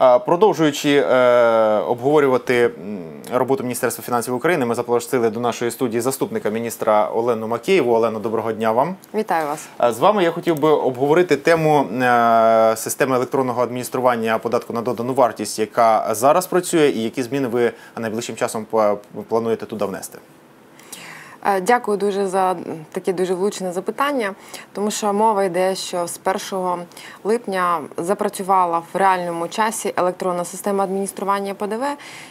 Продовжуючи е, обговорювати роботу Міністерства фінансів України, ми запросили до нашої студії заступника міністра Олену Макеєву. Олено, доброго дня вам. Вітаю вас. З вами я хотів би обговорити тему е, системи електронного адміністрування податку на додану вартість, яка зараз працює, і які зміни ви найближчим часом плануєте туди внести. Е, Дякую дуже за таке дуже влучне запитання, тому що мова йде, що з 1 липня запрацювала в реальному часі електронна система адміністрування ПДВ.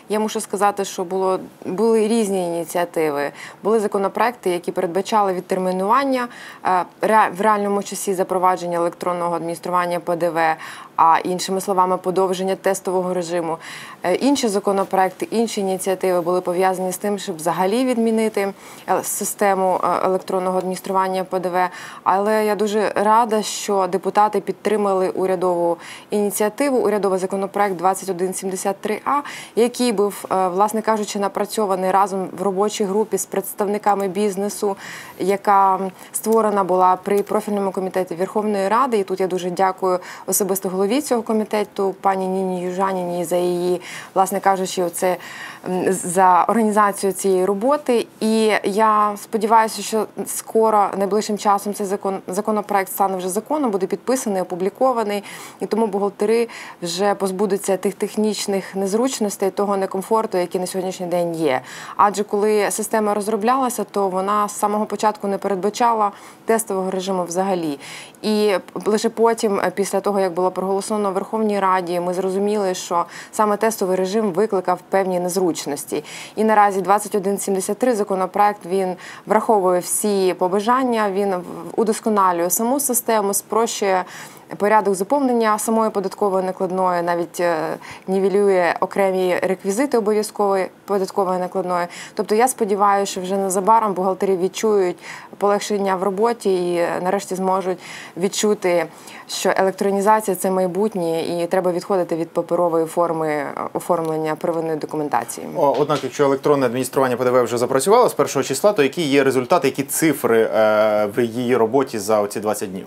Я мушу сказати, що було були різні ініціативи. Були законопроекти, які передбачали відтермінування е, в реальному часі запровадження електронного адміністрування ПДВ, а іншими словами, подовження тестового режиму. Е, Інші законопроекти, інші ініціативи були пов'язані з тим, щоб взагалі відмінити е, систему е, електронного адміністрування ПДВ. Але я дуже рада, що депутати підтримали урядову ініціативу, урядовий законопроект 2173А, який був, власне кажучи, напрацьований разом в робочій групі з представниками бізнесу, яка створена була при профільному комітеті Верховної Ради. І тут я дуже дякую особисто голові цього комітету, пані Ніні Южаніні за її, власне кажучи, оце за організацію цієї роботи. І я сподіваюся, що скоро найближчим часом цей закон законопроект стане вже законом, буде підписаний, опублікований, і тому бухгалтери вже позбудуться тих технічних незручностей, того некомфорту, який на сьогоднішній день є. Адже коли система розроблялася, то вона з самого початку не передбачала тестового режиму взагалі. І лише потім, е, після того як було проголосовано в Верховній Раді, ми зрозуміли, що саме тестовий режим викликав певні незручності. І наразі 2173 законопроект він враховує всі побажання, він удосконалює саму систему, спрощує. Порядок заповнення самої податкової накладної навіть е, нівелює окремі реквізити обов'язкової податкової накладної. Тобто я сподіваюся, що вже незабаром бухгалтери відчують полегшення в роботі і е, нарешті зможуть відчути, що електронізація це майбутнє, і треба відходити від паперової форми е, оформлення первинної документації. О, Однак, якщо електронне адміністрування ПДВ вже запрацювало з першого числа, то які є результати, які цифри е, в її роботі за оці 20 днів?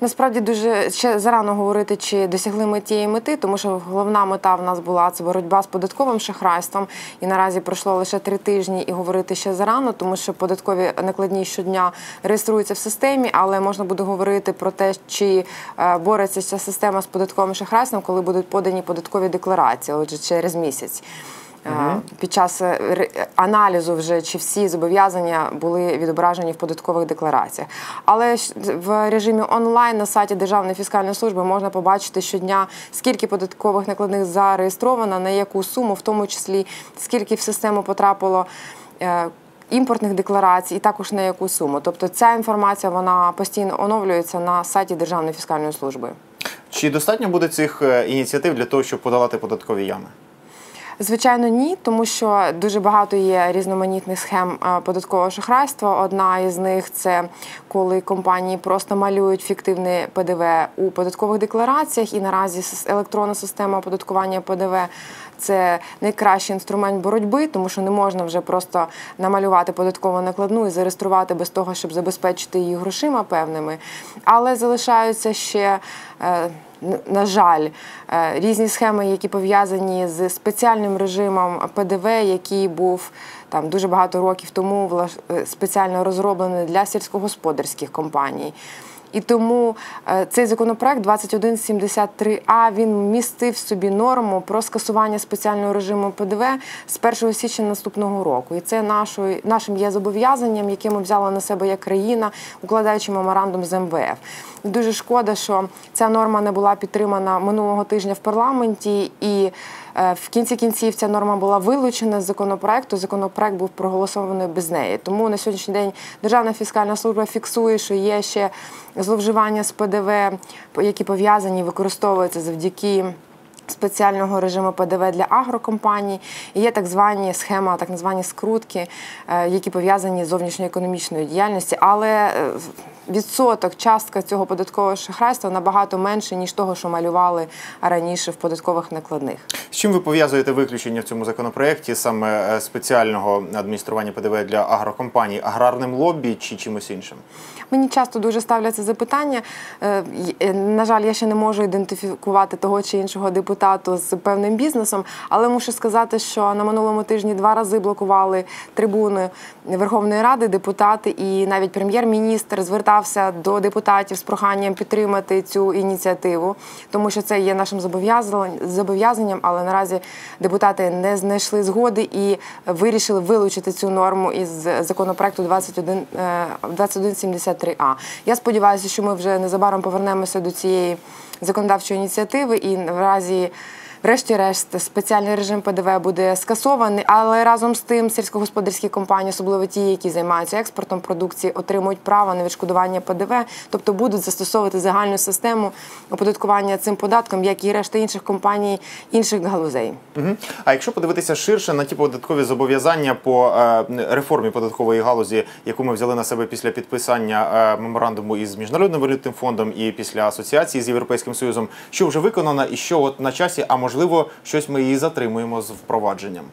Насправді дуже ще зарано говорити, чи досягли ми тієї мети, тому що головна мета в нас була це боротьба з податковим шахрайством. І наразі пройшло лише три тижні, і говорити ще зарано, тому що податкові накладні щодня реєструються в системі, але можна буде говорити про те, чи е, бореться ця система з податковим шахрайством, коли будуть подані податкові декларації, отже, через місяць. Е, Під час е, аналізу вже чи всі зобов'язання були відображені в податкових деклараціях. Але в режимі онлайн на сайті Державної фіскальної служби можна побачити щодня, скільки податкових накладних зареєстровано, на яку суму, в тому числі скільки в систему потрапило. е, Імпортних декларацій і також на яку суму. Тобто ця інформація вона постійно оновлюється на сайті Державної фіскальної служби. Чи достатньо буде цих е, ініціатив для того, щоб подолати податкові ями? Звичайно, ні, тому що дуже багато є різноманітних схем е, податкового шахрайства. Одна із них це коли компанії просто малюють фіктивне ПДВ у податкових деклараціях, і наразі електронна система оподаткування ПДВ це найкращий інструмент боротьби, тому що не можна вже просто намалювати податкову накладну і зареєструвати без того, щоб забезпечити її грошима певними. Але залишаються ще. е, на жаль, е, різні схеми, які пов'язані з спеціальним режимом ПДВ, який був там дуже багато років тому е, спеціально розроблений для сільськогосподарських компаній. І тому е, цей законопроект 2173А він містив собі норму про скасування спеціального режиму ПДВ з 1 січня наступного року. І це нашою нашим є зобов'язанням, яке ми взяли на себе як країна, укладаючи меморандум з МВФ. Дуже шкода, що ця норма не була підтримана минулого тижня в парламенті, і в кінці кінців ця норма була вилучена з законопроекту. Законопроект був проголосований без неї. Тому на сьогоднішній день Державна фіскальна служба фіксує, що є ще зловживання з ПДВ, які пов'язані, використовуються завдяки. Спеціального режиму ПДВ для агрокомпаній І є так звані схема, так звані скрутки, е, які пов'язані з зовнішньоекономічною діяльністю. Але е, відсоток, частка цього податкового шахрайства набагато менше, ніж того, що малювали раніше в податкових накладних. З чим ви пов'язуєте виключення в цьому законопроекті саме е, спеціального адміністрування ПДВ для агрокомпаній аграрним лобі чи чимось іншим? Мені часто дуже ставляться запитання. Е, е, На жаль, я ще не можу ідентифікувати того чи іншого депутату з певним бізнесом, але мушу сказати, що на минулому тижні два рази блокували трибуни Верховної Ради депутати, і навіть прем'єр-міністр звертався до депутатів з проханням підтримати цю ініціативу, тому що це є нашим зобов'язан- зобов'язанням, але наразі депутати не знайшли згоди і вирішили вилучити цю норму із законопроекту 21, е, 2173А. Я сподіваюся, що ми вже незабаром повернемося до цієї законодавчої ініціативи і в разі. Врешті-решт, спеціальний режим ПДВ буде скасований, але разом з тим сільськогосподарські компанії, особливо ті, які займаються експортом продукції, отримують право на відшкодування ПДВ, тобто будуть застосовувати загальну систему оподаткування цим податком, як і решта інших компаній інших галузей. А якщо подивитися ширше на ті податкові зобов'язання по е, реформі податкової галузі, яку ми взяли на себе після підписання е, меморандуму із міжнародним валютним фондом і після асоціації з європейським союзом, що вже виконано, і що от на часі, а можливо, щось ми і затримуємо з впровадженням.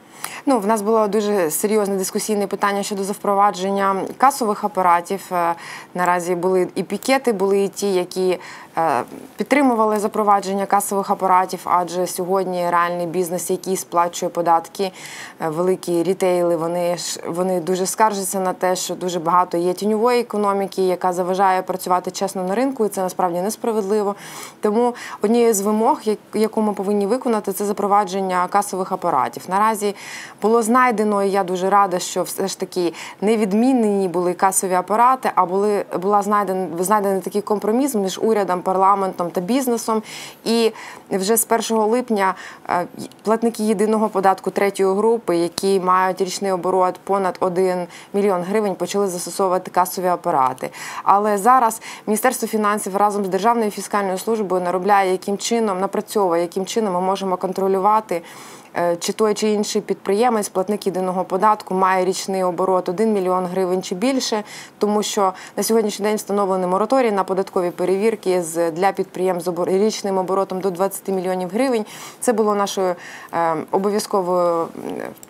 Ну, в нас було дуже серйозне дискусійне питання щодо запровадження касових апаратів. Е, Наразі були і пікети, були і ті, які е, підтримували запровадження касових апаратів, адже сьогодні реальний бізнес, який сплачує податки, е, великі рітейли, вони ж вони дуже скаржаться на те, що дуже багато є тіньової економіки, яка заважає працювати чесно на ринку, і це насправді несправедливо. Тому однією з вимог, як- яку ми повинні виконати, це запровадження касових апаратів. Наразі було знайдено, і я дуже рада, що все ж таки не відмінені були касові апарати, а були була знайден знайдений такий компроміс між урядом, парламентом та бізнесом. І вже з 1 липня е, платники єдиного податку третьої групи, які мають річний оборот понад 1 мільйон гривень, почали застосовувати касові апарати. Але зараз Міністерство фінансів разом з Державною фіскальною службою наробляє яким чином напрацьовує, яким чином ми можемо контролювати. Е, Чи той чи інший підприємець, платник єдиного податку, має річний оборот 1 мільйон гривень чи більше, тому що на сьогоднішній день встановлений мораторій на податкові перевірки для підприємств річним оборотом до 20 мільйонів гривень. Це було нашою е, обов'язковою,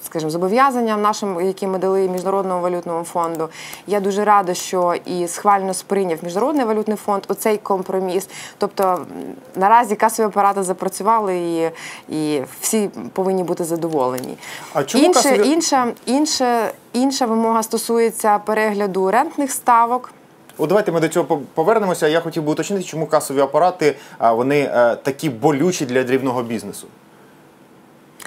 скажімо, зобов'язанням нашим, яке ми дали міжнародному валютному фонду. Я дуже рада, що і схвально сприйняв міжнародний валютний фонд оцей компроміс. Тобто наразі касові апарати запрацювали і, і всі повинні бути задоволені. А чому Інше, касові- інша, інша, інша вимога стосується перегляду рентних ставок. О, давайте ми до цього по- повернемося. Я хотів би уточнити, чому касові апарати вони е, такі болючі для дрібного бізнесу.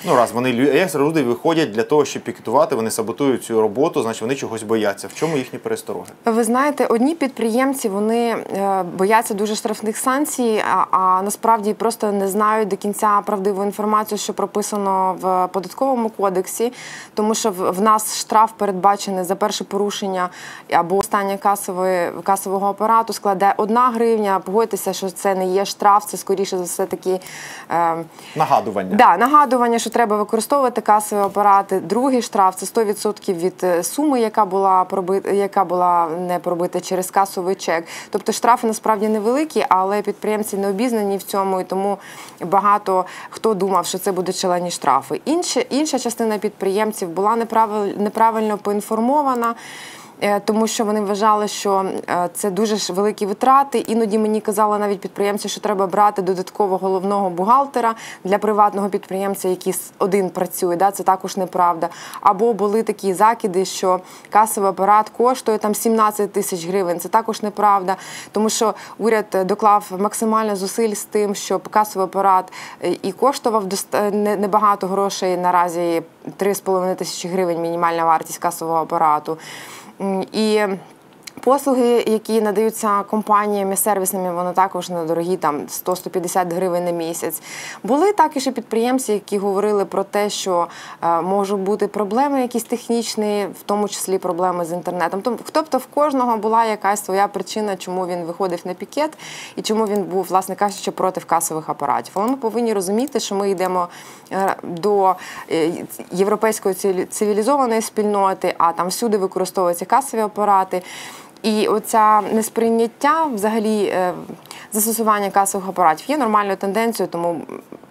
Ну, раз вони як люди виходять для того, щоб пікетувати, вони саботують цю роботу, значить вони чогось бояться. В чому їхні перестороги? Ви знаєте, одні підприємці вони е, бояться дуже штрафних санкцій, а, а насправді просто не знають до кінця правдиву інформацію, що прописано в податковому кодексі, тому що в, нас штраф передбачений за перше порушення або останнє касової касового апарату складе одна гривня. Погодьтеся, що це не є штраф, це скоріше за все такі. Е, Нагадування. Да, нагадування, що треба використовувати касові апарати. Другий штраф це 100% від е, суми, яка була пробита, яка була не пробита через касовий чек. Тобто штрафи насправді невеликі, але підприємці не обізнані в цьому, і тому багато хто думав, що це будуть шалені штрафи. Інша, інша частина підприємців була неправиль- неправильно поінформована. Е, Тому що вони вважали, що е, це дуже ж великі витрати. Іноді мені казали навіть підприємці, що треба брати додатково головного бухгалтера для приватного підприємця, який один працює. Да, це також неправда. Або були такі закиди, що касовий апарат коштує там 17 тисяч гривень. Це також неправда, тому що уряд доклав максимально зусиль з тим, щоб касовий апарат е, і коштував небагато грошей. Наразі 3,5 тисячі гривень мінімальна вартість касового апарату. І Послуги, які надаються компаніями сервісними, вони також недорогі, там 100-150 гривень на місяць. Були також і підприємці, які говорили про те, що е, можуть бути проблеми якісь технічні, в тому числі проблеми з інтернетом. Тоб- Тобто в кожного була якась своя причина, чому він виходив на пікет і чому він був, власне кажучи, проти касових апаратів. Але ми повинні розуміти, що ми йдемо е, до е, європейської цивілі- цивілізованої спільноти, а там всюди використовуються касові апарати. І оця несприйняття взагалі е, застосування касових апаратів є нормальною тенденцією, тому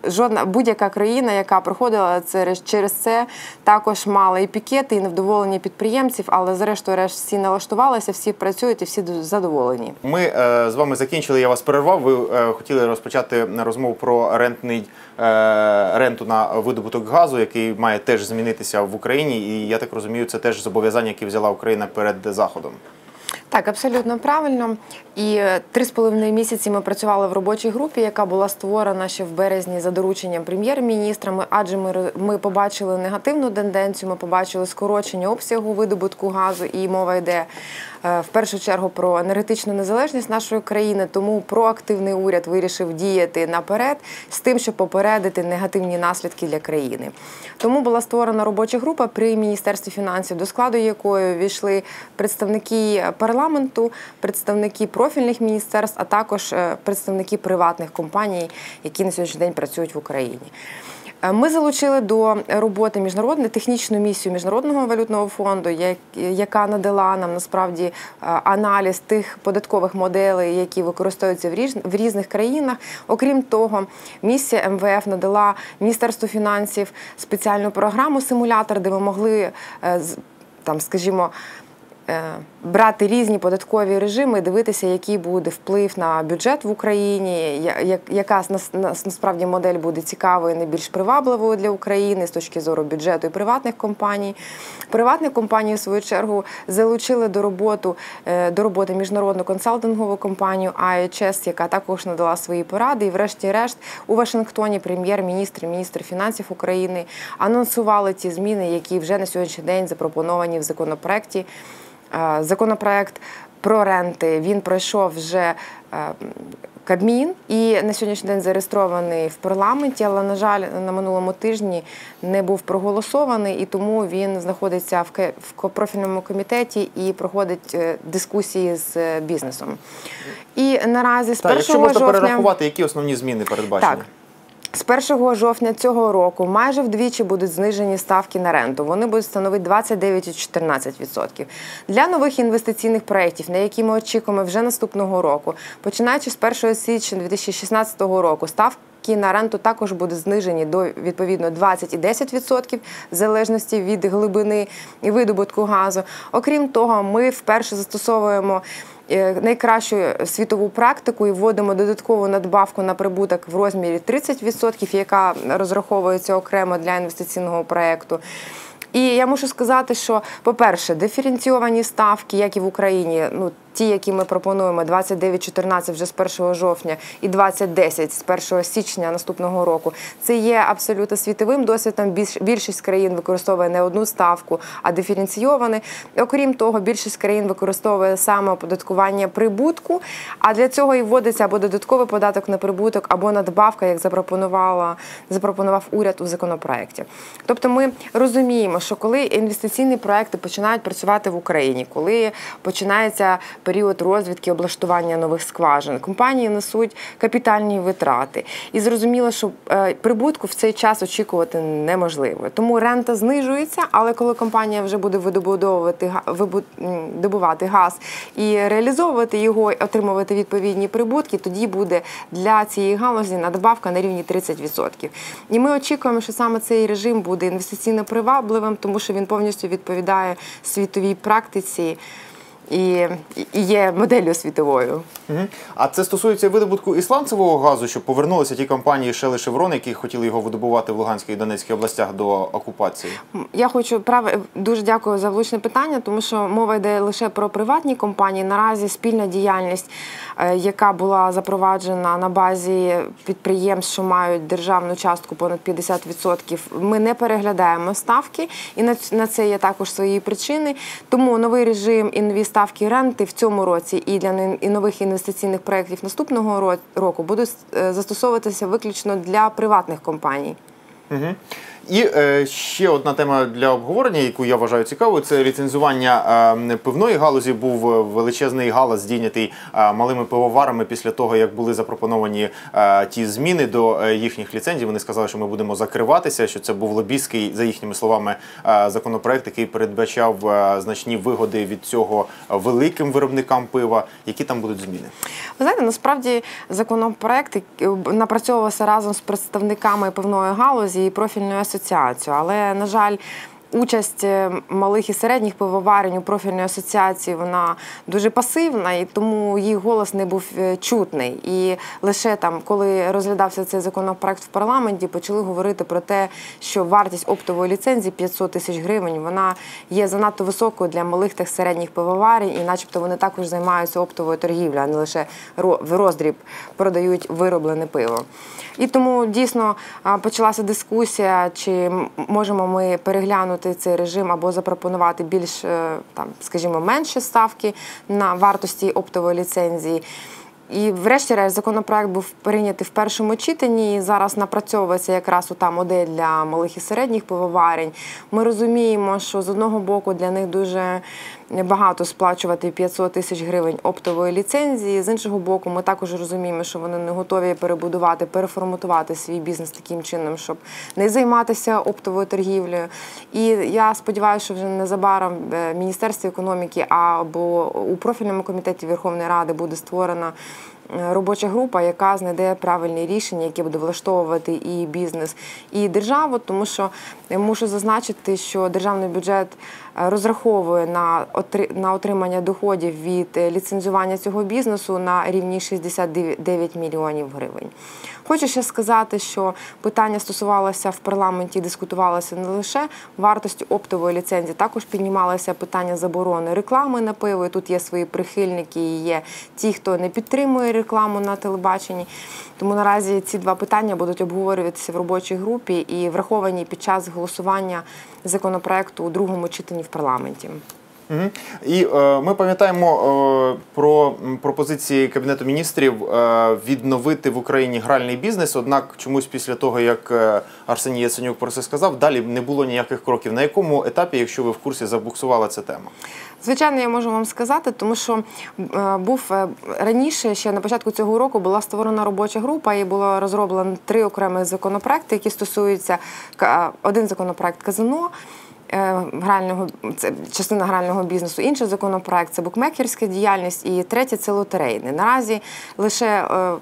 жодна будь-яка країна, яка проходила це через це, також мала і пікети, і невдоволення підприємців, але зрештою решт всі налаштувалися, всі працюють і всі задоволені. Ми е, з вами закінчили. Я вас перервав. Ви е, хотіли розпочати розмову про рентний е, ренту на видобуток газу, який має теж змінитися в Україні. І я так розумію, це теж зобов'язання, які взяла Україна перед заходом. Так, абсолютно правильно. І е, три з половиною місяці ми працювали в робочій групі, яка була створена ще в березні за дорученням прем'єр-міністра. Адже ми, ми побачили негативну тенденцію. Ми побачили скорочення обсягу видобутку газу, і мова йде е, в першу чергу про енергетичну незалежність нашої країни. Тому проактивний уряд вирішив діяти наперед з тим, щоб попередити негативні наслідки для країни. Тому була створена робоча група при міністерстві фінансів, до складу якої війшли представники парламенту, представники профільних міністерств, а також е, представники приватних компаній, які на сьогоднішній день працюють в Україні. Е, ми залучили до роботи міжнародну технічну місію міжнародного валютного фонду, яка надала нам насправді е, аналіз тих податкових моделей, які використовуються в різних країнах. Окрім того, місія МВФ надала Міністерству фінансів спеціальну програму симулятор, де ми могли там, скажімо. Е, брати різні податкові режими, дивитися, який буде вплив на бюджет в Україні, яка насправді модель буде цікавою, найбільш привабливою для України з точки зору бюджету і приватних компаній. Приватні компанії, в свою чергу, залучили до роботи е, до роботи міжнародну консалтингову компанію IHS, яка також надала свої поради. І, врешті-решт, у Вашингтоні прем'єр-міністр, міністр фінансів України анонсували ті зміни, які вже на сьогоднішній день запропоновані в законопроекті. Е, законопроект про ренти він пройшов вже е, Кабмін і на сьогоднішній день зареєстрований в парламенті, але на жаль, на минулому тижні не був проголосований, і тому він знаходиться в профільному комітеті і проходить е, дискусії з бізнесом. І наразі з так, 1 якщо можна перерахувати, які основні зміни передбачені? Так. З 1 жовтня цього року майже вдвічі будуть знижені ставки на ренту. Вони будуть становити 29 і 14%. Для нових інвестиційних проєктів, на які ми очікуємо вже наступного року, починаючи з 1 січня 2016 року, ставки на ренту також будуть знижені до відповідно 20 і 10% в залежності від глибини і видобутку газу. Окрім того, ми вперше застосовуємо. Е, найкращу світову практику і вводимо додаткову надбавку на прибуток в розмірі 30%, яка розраховується окремо для інвестиційного проєкту. І я мушу сказати, що, по-перше, диференційовані ставки, як і в Україні, ну ті, які ми пропонуємо, 29-14 вже з 1 жовтня і 20-10 з 1 січня наступного року, це є абсолютно світовим досвідом. Більшість країн використовує не одну ставку, а диференційоване. Окрім того, більшість країн використовує саме оподаткування прибутку. А для цього і вводиться або додатковий податок на прибуток, або надбавка, як запропонувала запропонував уряд у законопроекті. Тобто, ми розуміємо, що коли інвестиційні проекти починають працювати в Україні, коли починається період розвідки облаштування нових скважин. Компанії несуть капітальні витрати. І зрозуміло, що е, прибутку в цей час очікувати неможливо. Тому рента знижується, але коли компанія вже буде видобудовувати добувати газ і реалізовувати його, отримувати відповідні прибутки, тоді буде для цієї галузі надбавка на рівні 30%. І ми очікуємо, що саме цей режим буде інвестиційно привабливим, тому що він повністю відповідає світовій практиці і є моделлю світовою. Угу. А це стосується видобутку ісландцевого газу, що повернулися ті компанії Шели Шеврон, які хотіли його видобувати в Луганській і Донецькій областях до окупації. Я хочу прав... дуже дякую за влучне питання, тому що мова йде лише про приватні компанії. Наразі спільна діяльність, е, яка була запроваджена на базі підприємств, що мають державну частку понад 50%, Ми не переглядаємо ставки, і на це є також свої причини. Тому новий режим інвестацій ставки ренти в цьому році і для нових інвестиційних проєктів наступного року будуть е, застосовуватися виключно для приватних компаній. Угу. І е, ще одна тема для обговорення, яку я вважаю цікавою, це ліцензування е, пивної галузі. Був величезний галас здійнятий е, малими пивоварами після того, як були запропоновані е, ті зміни до е, їхніх ліцензій. Вони сказали, що ми будемо закриватися, що це був лобійський, за їхніми словами, е, законопроект, який передбачав е, значні вигоди від цього великим виробникам пива. Які там будуть зміни? Ви знаєте, насправді законопроект е, напрацьовувався разом з представниками певної галузі і профільною асоціацією. Але, на жаль, Участь е, малих і середніх пивоварень у профільній асоціації вона дуже пасивна, і тому їх голос не був е, чутний. І лише там, коли розглядався цей законопроект в парламенті, почали говорити про те, що вартість оптової ліцензії 500 тисяч гривень вона є занадто високою для малих та середніх пивоварень, і, начебто, вони також займаються оптовою торгівлею, а не лише в роздріб продають вироблене пиво. І тому дійсно почалася дискусія, чи можемо ми переглянути цей режим або запропонувати більш е, там, скажімо, менші ставки на вартості оптової ліцензії. І, врешті-решт, законопроект був прийнятий в першому читанні. і Зараз напрацьовується якраз у та модель для малих і середніх пивоварень. Ми розуміємо, що з одного боку для них дуже багато сплачувати 500 тисяч гривень оптової ліцензії. З іншого боку, ми також розуміємо, що вони не готові перебудувати, переформатувати свій бізнес таким чином, щоб не займатися оптовою торгівлею. І я сподіваюся, що вже незабаром в е, Міністерстві економіки або у профільному комітеті Верховної Ради буде створена. Робоча група, яка знайде правильні рішення, які буде влаштовувати і бізнес, і державу, тому що мушу зазначити, що державний бюджет е, розраховує на на отримання доходів від е, ліцензування цього бізнесу на рівні 69 мільйонів гривень. Хочу ще сказати, що питання стосувалося в парламенті, дискутувалося не лише вартості оптової ліцензії, також піднімалося питання заборони реклами на пиво. І Тут є свої прихильники, і є ті, хто не підтримує рекламу на телебаченні. Тому наразі ці два питання будуть обговорюватися в робочій групі і враховані під час голосування законопроекту у другому читанні в парламенті. Угу. І е, ми пам'ятаємо е, про пропозиції кабінету міністрів е, відновити в Україні гральний бізнес. Однак, чомусь після того як е, Арсеній Яценюк про це сказав, далі не було ніяких кроків. На якому етапі, якщо ви в курсі, забуксувала ця тема? Звичайно, я можу вам сказати, тому що е, був е, раніше, ще на початку цього року була створена робоча група і було розроблено три окремі законопроекти, які стосуються один законопроект казино. Е, грального це частина грального бізнесу. Інший законопроект це букмекерська діяльність, і третє це лотерейний. Наразі лише е,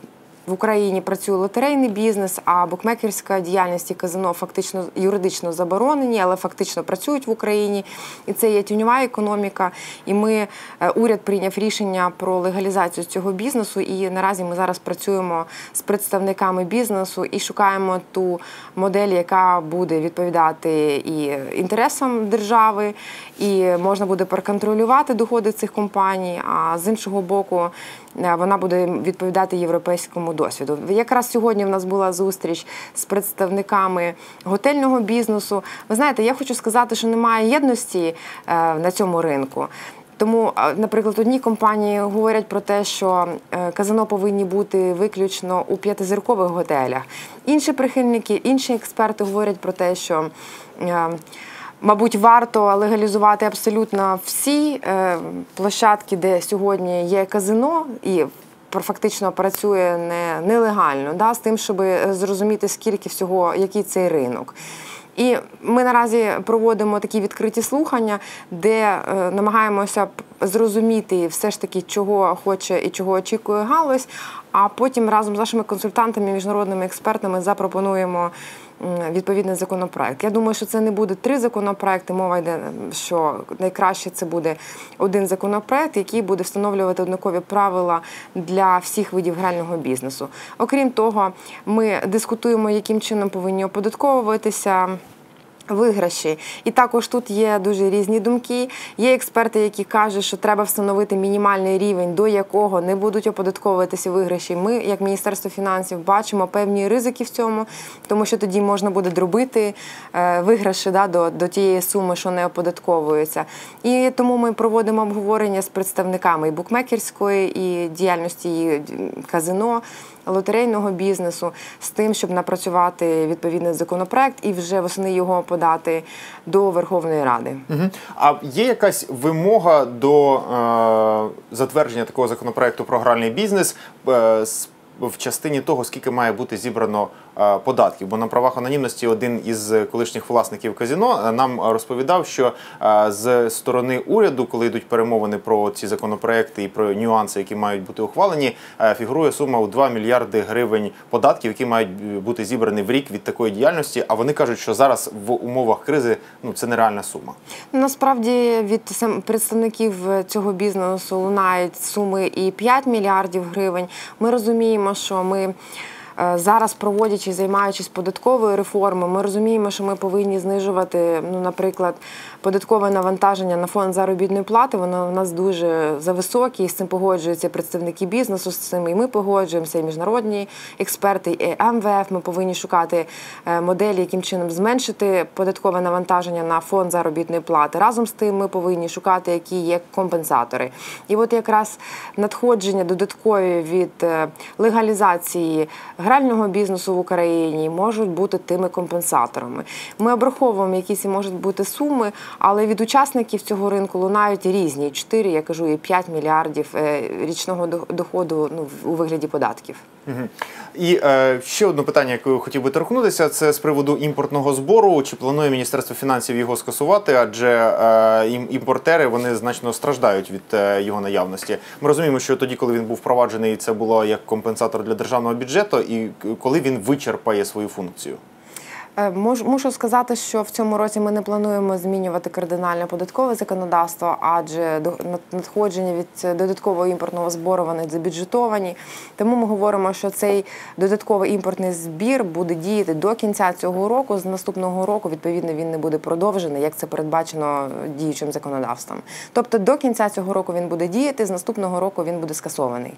в Україні працює лотерейний бізнес, а букмекерська діяльність і казино фактично юридично заборонені, але фактично працюють в Україні. І це є тіньова економіка. І ми е, уряд прийняв рішення про легалізацію цього бізнесу. І наразі ми зараз працюємо з представниками бізнесу і шукаємо ту модель, яка буде відповідати і інтересам держави, і можна буде проконтролювати доходи цих компаній. А з іншого боку, вона буде відповідати європейському досвіду. Якраз сьогодні в нас була зустріч з представниками готельного бізнесу. Ви знаєте, я хочу сказати, що немає єдності е, на цьому ринку. Тому, наприклад, одні компанії говорять про те, що е, казино повинні бути виключно у п'ятизіркових готелях. Інші прихильники, інші експерти говорять про те, що е, Мабуть, варто легалізувати абсолютно всі площадки, де сьогодні є казино, і фактично працює не нелегально, да, з тим, щоб зрозуміти, скільки всього, який цей ринок. І ми наразі проводимо такі відкриті слухання, де е, намагаємося зрозуміти все ж таки, чого хоче і чого очікує галузь. А потім разом з нашими консультантами, міжнародними експертами запропонуємо відповідний законопроект. Я думаю, що це не буде три законопроекти. Мова йде, що найкраще це буде один законопроект, який буде встановлювати однакові правила для всіх видів грального бізнесу. Окрім того, ми дискутуємо, яким чином повинні оподатковуватися виграші. І також тут є дуже різні думки. Є експерти, які кажуть, що треба встановити мінімальний рівень, до якого не будуть оподатковуватися виграші. Ми, як Міністерство фінансів, бачимо певні ризики в цьому, тому що тоді можна буде дробити е, виграші да, до, до тієї суми, що не оподатковується. І тому ми проводимо обговорення з представниками і букмекерської, і діяльності і казино лотерейного бізнесу з тим, щоб напрацювати відповідний законопроект і вже восени його подати до Верховної Ради. Угу. А є якась вимога до е, затвердження такого законопроекту про гральний бізнес е, з- в частині того, скільки має бути зібрано е, податків? Бо на правах анонімності один із колишніх власників казіно е, нам розповідав, що е, з сторони уряду, коли йдуть перемовини про ці законопроекти і про нюанси, які мають бути ухвалені, фігурує сума у 2 мільярди гривень податків, які мають бути зібрані в рік від такої діяльності. А вони кажуть, що зараз в умовах кризи ну це нереальна сума. Насправді від представників цього бізнесу лунають суми і 5 мільярдів гривень. Ми розуміємо, що ми. Е, Зараз проводячи, займаючись податковою реформою, ми розуміємо, що ми повинні знижувати, ну, наприклад, податкове навантаження на фонд заробітної плати. Воно в нас дуже зависоке, і з цим погоджуються представники бізнесу. З цим і ми погоджуємося, і міжнародні експерти, і МВФ. Ми повинні шукати е, моделі, яким чином зменшити податкове навантаження на фонд заробітної плати. Разом з тим, ми повинні шукати, які є компенсатори. І от якраз надходження додаткові від е, легалізації грального бізнесу в Україні можуть бути тими компенсаторами. Ми обраховуємо, якісь можуть бути суми, але від учасників цього ринку лунають різні 4, я кажу, і 5 мільярдів е, річного до- доходу ну, у вигляді податків. І е, ще одне питання, яке я хотів би торкнутися, це з приводу імпортного збору. Чи планує Міністерство фінансів його скасувати? Адже е, ім- імпортери вони значно страждають від е, його наявності. Ми розуміємо, що тоді, коли він був впроваджений, це було як компенсатор для державного бюджету, і коли він вичерпає свою функцію. Е, Мушу сказати, що в цьому році ми не плануємо змінювати кардинальне податкове законодавство, адже надходження від додаткового імпортного збору вони забюджетовані. Тому ми говоримо, що цей додатковий імпортний збір буде діяти до кінця цього року. З наступного року, відповідно, він не буде продовжений, як це передбачено діючим законодавством. Тобто до кінця цього року він буде діяти, з наступного року він буде скасований.